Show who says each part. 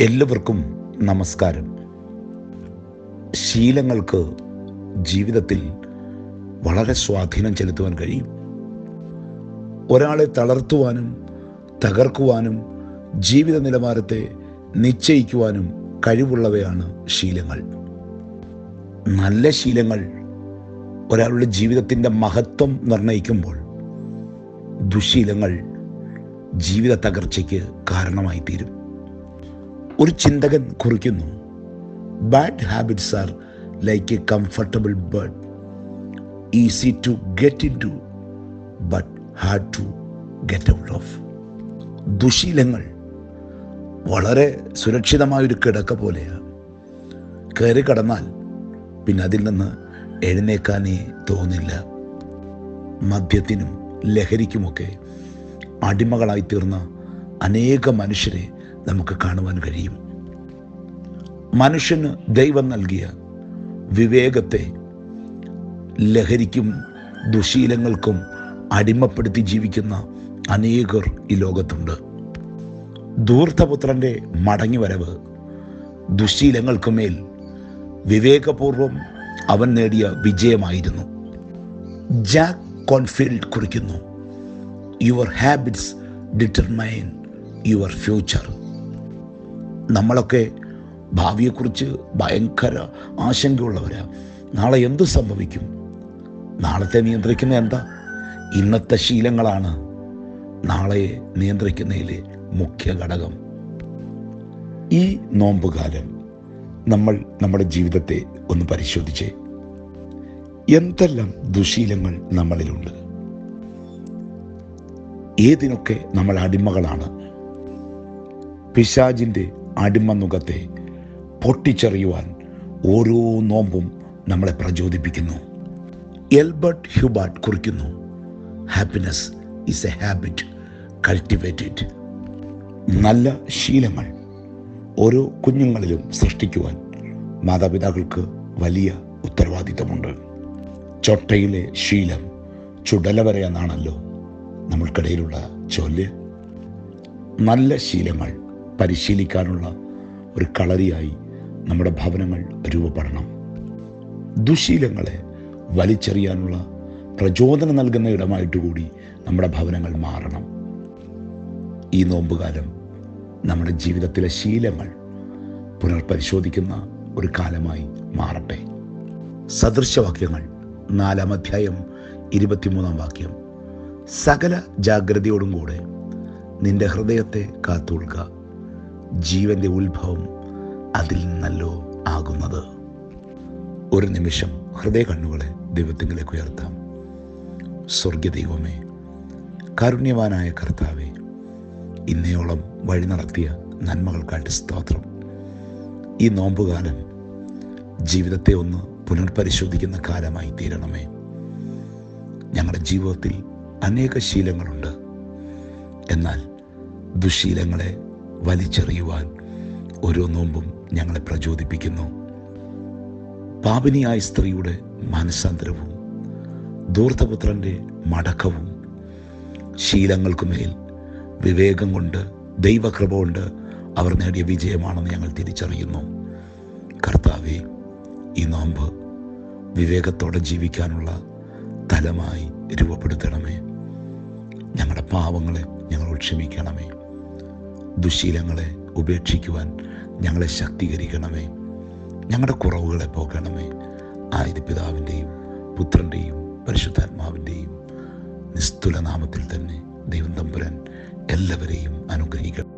Speaker 1: എല്ലാവർക്കും നമസ്കാരം. ശീലങ്ങൾക്ക് ജീവിതത്തിൽ വളരെ സ്വാധീനം ചെലുത്തുവാൻ കഴിയും. ഒരാളെ തളർത്തുവാനും തകർക്കുവാനും ജീവിത നിലവാരത്തെ നിശ്ചയിക്കുവാനും കഴിവുള്ളവയാണ് ശീലങ്ങൾ. നല്ല ശീലങ്ങൾ ഒരാളുടെ ജീവിതത്തിന്റെ മഹത്വം നിർണയിക്കുമ്പോൾ ദുശീലങ്ങൾ ജീവിത തകർച്ചയ്ക്ക് കാരണമായി തീരും ഒരു ചിന്തകൻ കുറിക്കുന്നു. Bad habits are like a comfortable bed easy to get into but hard to get out of ദുശീലങ്ങൾ വളരെ സുരക്ഷിതമായൊരു കിടക്ക പോലെയാണ്. കയറി കടന്നാൽ പിന്നെ അതിൽ നിന്ന് എഴുന്നേക്കാനേ തോന്നില്ല. മദ്യത്തിനും ലഹരിക്കുമൊക്കെ അടിമകളായി തീർന്ന അനേക മനുഷ്യരെ നമുക്ക് കാണുവാൻ കഴിയും. മനുഷ്യന് ദൈവം നൽകിയ വിവേകത്തെ ലഹരിക്കും ദുശീലങ്ങൾക്കും അടിമപ്പെടുത്തി ജീവിക്കുന്ന അനേകർ ഈ ലോകത്തുണ്ട്. ധൂർത്തപുത്രന്റെ മടങ്ങിവരവ് ദുശീലങ്ങൾക്കുമേൽ വിവേകപൂർവം അവൻ നേടിയ വിജയമായിരുന്നു. ജാക്ക് കോൺഫീൽഡ് കുറിക്കുന്നു your habits determine your future. നമ്മളൊക്കെ ഭാവിയെക്കുറിച്ച് ഭയങ്കര ആശങ്കയുള്ളവരാണ് നാളെ എന്ത് സംഭവിക്കും? നാളത്തെ നിയന്ത്രിക്കുന്ന എന്താ? ഇന്നത്തെ ശീലങ്ങളാണ് നാളെ നിയന്ത്രിക്കുന്നതിലെ മുഖ്യ ഘടകം. ഈ നോമ്പുകാലം നമ്മൾ നമ്മുടെ ജീവിതത്തെ ഒന്ന് പരിശോധിച്ചേ. എന്തെല്ലാം ദുശീലങ്ങൾ നമ്മളിലുണ്ട്? ഏതിനൊക്കെ നമ്മൾ അടിമകളാണ്? പിശാജിന്റെ അടിമനുഖത്തെ പൊട്ടിച്ചെറിയുവാൻ ഓരോ നോമ്പും നമ്മളെ പ്രചോദിപ്പിക്കുന്നു. എൽബർട്ട് ഹ്യൂബാർട്ട് കുറിക്കുന്നു happiness is a habit cultivated നല്ല ശീലങ്ങൾ ഓരോ കുഞ്ഞുങ്ങളിലും സൃഷ്ടിക്കുവാൻ മാതാപിതാക്കൾക്ക് വലിയ ഉത്തരവാദിത്തമുണ്ട് ചൊട്ടയിലെ ശീലം ചുടല വരെ എന്നാണല്ലോ നമ്മൾക്കിടയിലുള്ള ചൊല്ല് നല്ല ശീലങ്ങൾ പരിശീലിക്കാനുള്ള ഒരു കളരിയായി നമ്മുടെ ഭവനങ്ങൾ രൂപപ്പെടണം. ദുശീലങ്ങളെ വലിച്ചെറിയാനുള്ള പ്രചോദനം നൽകുന്ന ഇടമായിട്ട് കൂടി നമ്മുടെ ഭവനങ്ങൾ മാറണം. ഈ നോമ്പുകാലം നമ്മുടെ ജീവിതത്തിലെ ശീലങ്ങൾ പുനർപരിശോധിക്കുന്ന ഒരു കാലമായി മാറട്ടെ. സദൃശവാക്യങ്ങൾ നാലാം അധ്യായം ഇരുപത്തിമൂന്നാം വാക്യം. സകല ജാഗ്രതയോടും കൂടെ നിന്റെ ഹൃദയത്തെ കാത്തുകൊള്ളുക. ജീവന്റെ ഉത്ഭവം അതിൽ നിന്നല്ലോ ആകുന്നത്. ഒരു നിമിഷം ഹൃദയ കണ്ണുകളെ ദൈവത്തിങ്കിലേക്ക് ഉയർത്താം. സ്വർഗ ദൈവമേ കാരുണ്യവാനായ കർത്താവെ ഇന്നയോളം വഴി നടത്തിയ നന്മകൾക്കായിട്ട് സ്തോത്രം. ഈ നോമ്പുകാലം ജീവിതത്തെ ഒന്ന് പുനർപരിശോധിക്കുന്ന കാലമായി തീരണമേ. ഞങ്ങളുടെ ജീവിതത്തിൽ അനേക ശീലങ്ങളുണ്ട്. എന്നാൽ ദുശീലങ്ങളെ വലിച്ചെറിയുവാൻ ഓരോ നോമ്പും ഞങ്ങളെ പ്രചോദിപ്പിക്കുന്നു. പാപിനിയായ സ്ത്രീയുടെ മാനസാന്തരവും ദൂർത്തപുത്രന്റെ മടക്കവും ശീലങ്ങൾക്കുമേൽ വിവേകം കൊണ്ട് ദൈവകൃപ കൊണ്ട് അവർ നേടിയ വിജയമാണെന്ന് ഞങ്ങൾ തിരിച്ചറിയുന്നു. കർത്താവെ ഈ നോമ്പ് വിവേകത്തോടെ ജീവിക്കാനുള്ള തലമായി രൂപപ്പെടുത്തണമേ. ഞങ്ങളുടെ പാവങ്ങളെ ഞങ്ങൾ ക്ഷമിക്കണമേ. ദുശീലങ്ങളെ ഉപേക്ഷിക്കുവാൻ ഞങ്ങളെ ശക്തീകരിക്കണമേ. ഞങ്ങളുടെ കുറവുകളെ പോക്കണമേ. ആയത് പിതാവിന്റെയും പുത്രന്റെയും പരിശുദ്ധാത്മാവിന്റെയും നിസ്തുല നാമത്തിൽ തന്നെ ദൈവം തമ്പുരാൻ എല്ലാവരെയും അനുഗ്രഹിക്കണം